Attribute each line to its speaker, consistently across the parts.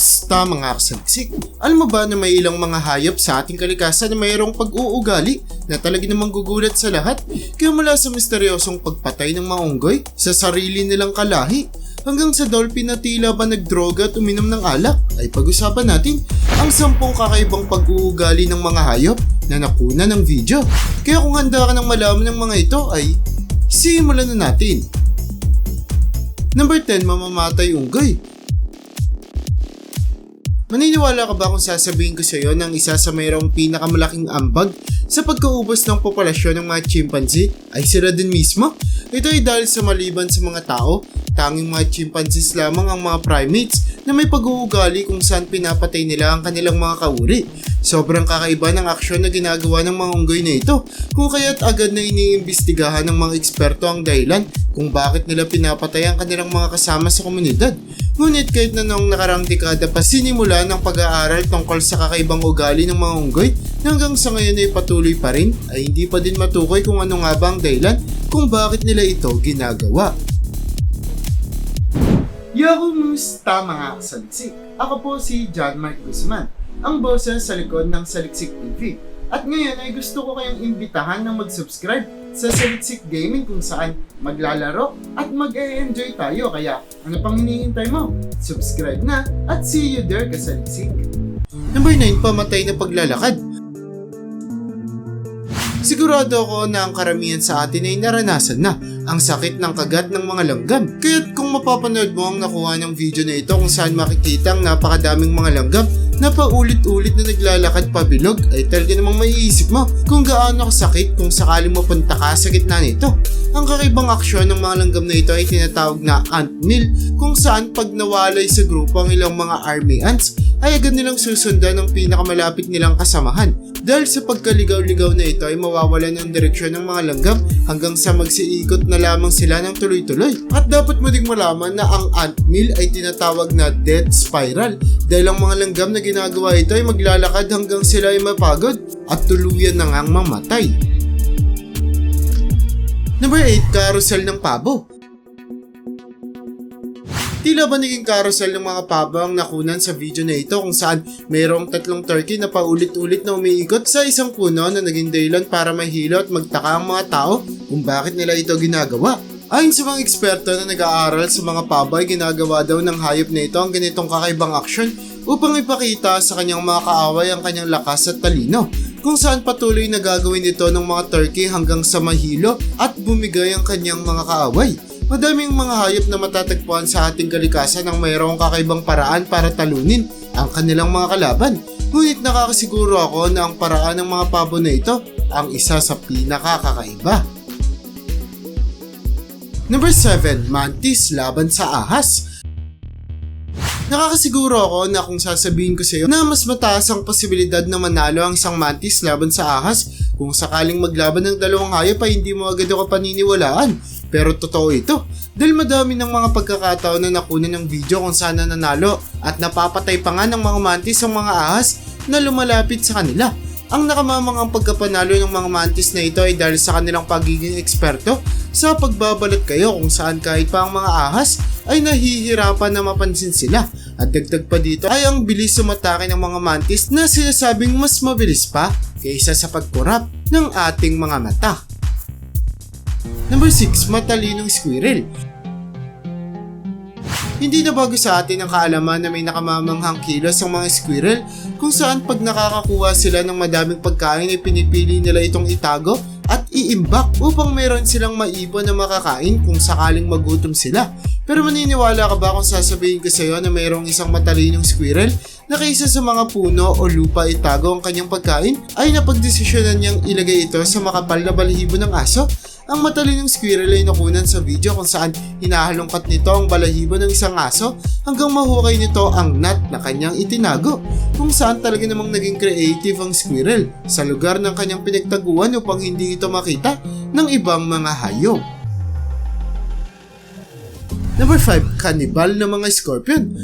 Speaker 1: Kumusta mga kasaliksik? Alam mo ba na may ilang mga hayop sa ating kalikasan na mayroong pag-uugali na talaga namang gugulat sa lahat? Kaya mula sa misteryosong pagpatay ng mga unggoy sa sarili nilang kalahi hanggang sa dolphin na tila ba nagdroga at uminom ng alak ay pag-usapan natin ang sampung kakaibang pag-uugali ng mga hayop na nakuna ng video. Kaya kung handa ka ng malaman ng mga ito ay simulan na natin. Number 10, mamamatay unggoy. Maniniwala ka ba kung sasabihin ko sa iyo ng isa sa mayroong pinakamalaking ambag sa pagkaubos ng populasyon ng mga chimpanzee ay sila din mismo? Ito ay dahil sa maliban sa mga tao, tanging mga chimpanzees lamang ang mga primates na may pag-uugali kung saan pinapatay nila ang kanilang mga kauri. Sobrang kakaiba ng aksyon na ginagawa ng mga unggoy na ito kung kaya't agad na iniimbestigahan ng mga eksperto ang dahilan kung bakit nila pinapatay ang kanilang mga kasama sa komunidad. Ngunit kahit na noong nakarang dekada pa sinimula ng pag-aaral tungkol sa kakaibang ugali ng mga unggoy hanggang sa ngayon ay patuloy pa rin ay hindi pa din matukoy kung ano nga ba ang dahilan kung bakit nila ito ginagawa. Yahoo Musta mga kasaliksik! Ako po si John Mark Guzman, ang boses sa likod ng Saliksik TV. At ngayon ay gusto ko kayong imbitahan na mag-subscribe sa Saliksik Gaming kung saan maglalaro at mag-e-enjoy tayo. Kaya ano pang hinihintay mo? Subscribe na at see you there kasaliksik! Number 9, pamatay na paglalakad. Sigurado ako na ang karamihan sa atin ay naranasan na ang sakit ng kagat ng mga langgam. Kaya't kung mapapanood mo ang nakuha ng video na ito kung saan makikita ang napakadaming mga langgam na paulit-ulit na naglalakad pabilog ay talaga namang maiisip mo kung gaano kasakit kung sakaling mapunta ka sa gitna nito. Ang kakaibang aksyon ng mga langgam na ito ay tinatawag na ant mill kung saan pag nawalay sa grupo ang ilang mga army ants ay agad nilang susundan ng pinakamalapit nilang kasamahan. Dahil sa pagkaligaw-ligaw na ito ay mawawalan ng direksyon ng mga langgam hanggang sa magsiikot na lamang sila ng tuloy-tuloy. At dapat mo ding malaman na ang ant mill ay tinatawag na death spiral dahil ang mga langgam na ginagawa ito ay maglalakad hanggang sila ay mapagod at tuluyan na ngang mamatay. Number 8, carousel ng pabo. Tila ba naging carousel ng mga pabo ang nakunan sa video na ito kung saan mayroong tatlong turkey na paulit-ulit na umiikot sa isang puno na naging dahilan para mahilo at magtaka ang mga tao kung bakit nila ito ginagawa. Ayon sa mga eksperto na nag-aaral sa mga pabo ay ginagawa daw ng hayop na ito ang ganitong kakaibang aksyon upang ipakita sa kanyang mga kaaway ang kanyang lakas at talino kung saan patuloy na gagawin ito ng mga turkey hanggang sa mahilo at bumigay ang kanyang mga kaaway. Madaming mga hayop na matatagpuan sa ating kalikasan ang mayroong kakaibang paraan para talunin ang kanilang mga kalaban. Ngunit nakakasiguro ako na ang paraan ng mga pabo na ito ang isa sa pinakakakaiba. Number 7, Mantis laban sa ahas. Nakakasiguro ako na kung sasabihin ko sa iyo na mas mataas ang posibilidad na manalo ang isang mantis laban sa ahas kung sakaling maglaban ng dalawang hayop ay hindi mo agad ako paniniwalaan. Pero totoo ito dahil madami ng mga pagkakataon na nakunan ng video kung saan nanalo at napapatay pa nga ng mga mantis ang mga ahas na lumalapit sa kanila. Ang nakamamangang pagkapanalo ng mga mantis na ito ay dahil sa kanilang pagiging eksperto sa pagbabalot kayo kung saan kahit pa ang mga ahas ay nahihirapan na mapansin sila. At dagdag pa dito ay ang bilis sumatake ng mga mantis na sinasabing mas mabilis pa kaysa sa pagkurap ng ating mga mata. Number 6, matalinong squirrel. Hindi na bago sa atin ang kaalaman na may nakamamanghang kilos ang mga squirrel kung saan pag nakakakuha sila ng madaming pagkain ay pinipili nila itong itago at iimbak upang meron silang maipon na makakain kung sakaling magutom sila. Pero maniniwala ka ba kung sasabihin ko sa iyo na mayroong isang matalinong squirrel na kaysa sa mga puno o lupa itago ang kanyang pagkain ay napagdesisyonan niyang ilagay ito sa makapal na balahibo ng aso? Ang matalinong squirrel ay nakunan sa video kung saan hinahalongkat nito ang balahibo ng isang aso hanggang mahukay nito ang nut na kanyang itinago kung saan talaga namang naging creative ang squirrel sa lugar ng kanyang pinagtaguan upang hindi ito makita ng ibang mga hayop. Number 5, kanibal na mga scorpion.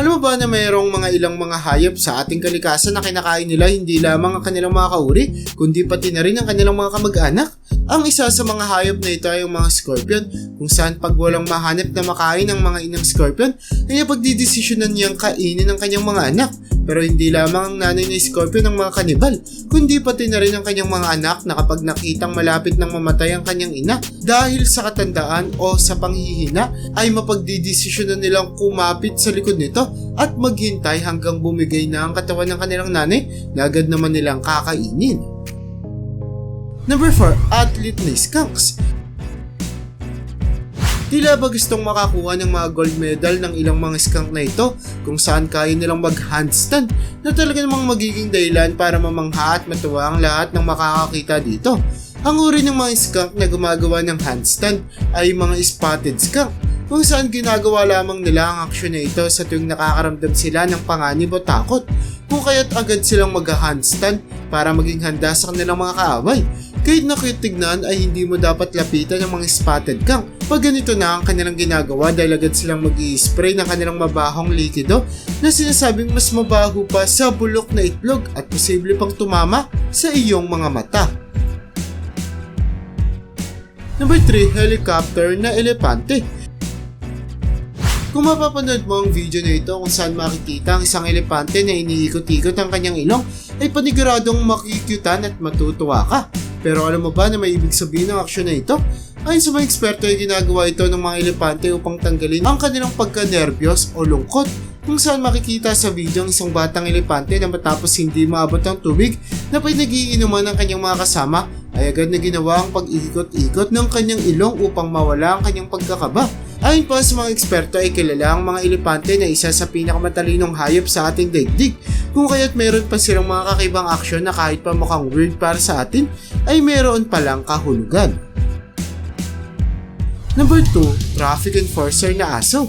Speaker 1: Alam mo ba na mayroong mga ilang mga hayop sa ating kalikasan na kinakain nila hindi lamang ang kanilang mga kauri, kundi pati na rin ang kanilang mga kamag-anak? Ang isa sa mga hayop na ito ay ang mga scorpion, kung saan pag walang mahanap na makain ng mga inang scorpion, ay pagdidesisyonan niyang kainin ang kanyang mga anak. Pero hindi lamang ang nanay ni scorpion ang mga kanibal, kundi pati na rin ang kanyang mga anak na kapag nakitang malapit ng mamatay ang kanyang ina dahil sa katandaan o sa panghihina ay mapagdidesisyonan nilang kumapit sa likod nito at maghintay hanggang bumigay na ang katawan ng kanilang nanay na agad naman nilang kakainin. Number 4, athlete na skunks. Tila ba gustong makakuha ng mga gold medal ng ilang mga skunk na ito kung saan kaya nilang mag-handstand na talaga namang magiging dahilan para mamangha at matuwa ang lahat ng makakakita dito. Ang uri ng mga skunk na gumagawa ng handstand ay mga spotted skunk kung saan ginagawa lamang nila ang aksyon na ito sa tuwing nakakaramdam sila ng panganib o takot kung kaya't agad silang mag-handstand para maging handa sa kanilang mga kaaway. Kahit nakitignan ay hindi mo dapat lapitan ng mga spotted skunk pag ganito na ang kanilang ginagawa dahil agad silang mag spray ng kanilang mabahong likido na sinasabing mas mabaho pa sa bulok na itlog at posible pang tumama sa iyong mga mata. Number 3, helicopter na elepante. Kung mapapanood mo ang video na ito kung saan makikita ang isang elepante na iniikot-ikot ang kanyang ilong, ay paniguradong makikyutan at matutuwa ka. Pero alam mo ba na may ibig sabihin ng aksyon na ito? Ayon sa mga eksperto ay ginagawa ito ng mga elepante upang tanggalin ang kanilang pagka-nervyos o lungkot kung saan makikita sa video ang isang batang elepante na matapos hindi maabot ang tubig na pinag-iinuman ng kanyang mga kasama ay agad na ginawa ang pag-ikot-ikot ng kanyang ilong upang mawala ang kanyang pagkakaba. Ayon pa sa mga eksperto ay kilala ang mga elepante na isa sa pinakamatalinong hayop sa ating daigdig kung kaya't meron pa silang mga kakaibang aksyon na kahit pa mukhang weird para sa atin ay meron palang kahulugan. Number 2, traffic enforcer na aso.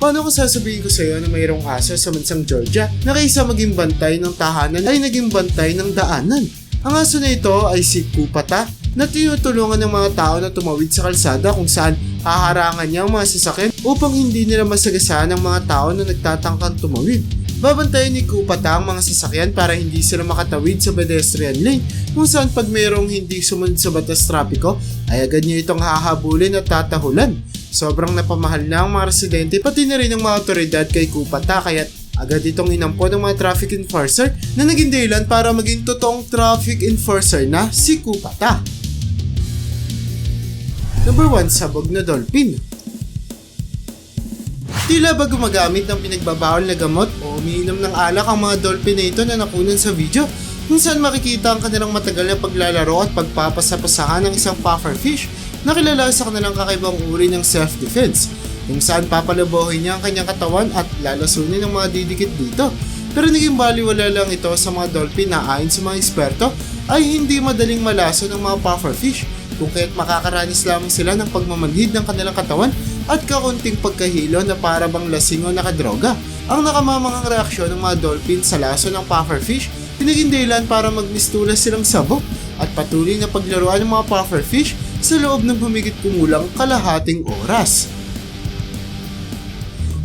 Speaker 1: Paano ko sasabihin ko sa iyo na mayroong aso sa bansang Georgia na kaysa maging bantay ng tahanan ay naging bantay ng daanan? Ang aso na ito ay si Kupata na tinutulungan ng mga tao na tumawid sa kalsada kung saan haharangan niya ang mga sasakyan upang hindi nila masagasaan ang mga tao na nagtatangkang tumawid. Babantayan ni Kupata ang mga sasakyan para hindi sila makatawid sa pedestrian lane kung saan pag mayroong hindi sumunod sa batas trapiko ay agad niya itong hahabulin at tatahulan. Sobrang napamahal na ang mga residente pati na rin ang mga otoridad kay Kupata kaya't agad itong inampo ng mga traffic enforcer na naging dahilan para maging totoong traffic enforcer na si Kupata. Number 1, sabog na dolphin. Tila ba gumagamit ng pinagbabawal na gamot o umiinom ng alak ang mga dolphin na ito na nakunan sa video kung saan makikita ang kanilang matagal na paglalaro at pagpapasapasahan ng isang pufferfish na kilala sa kanilang kakaibang uri ng self-defense kung saan papalabohin niya ang kanyang katawan at lalasunin ng mga didikit dito. Pero naging baliwala lang ito sa mga dolphin na ayon sa mga eksperto ay hindi madaling malaso ng mga pufferfish kung kaya't makakaranas lamang sila ng pagmamanhid ng kanilang katawan at kakunting pagkahilo na para bang lasing o nakadroga. Ang nakamamangang reaksyon ng mga dolphin sa laso ng pufferfish dahilan para magmistulas silang sabok at patuloy na paglaruan ng mga pufferfish sa loob ng humigit kumulang kalahating oras.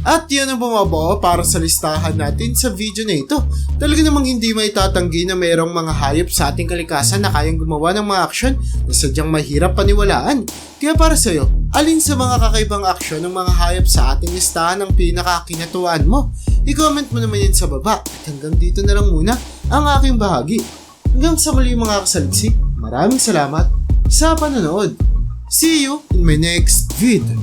Speaker 1: At yan ang bumabawa para sa listahan natin sa video na ito. Talaga namang hindi may tatanggi na mayroong mga hayop sa ating kalikasan na kayang gumawa ng mga aksyon na sadyang mahirap paniwalaan. Kaya para sa iyo, alin sa mga kakaibang aksyon ng mga hayop sa ating listahan ang pinakakinatuan mo? I-comment mo naman yan sa baba. At hanggang dito na lang muna ang aking bahagi. Hanggang sa muli mga kasaliksik, maraming salamat sa panonood. See you in my next video.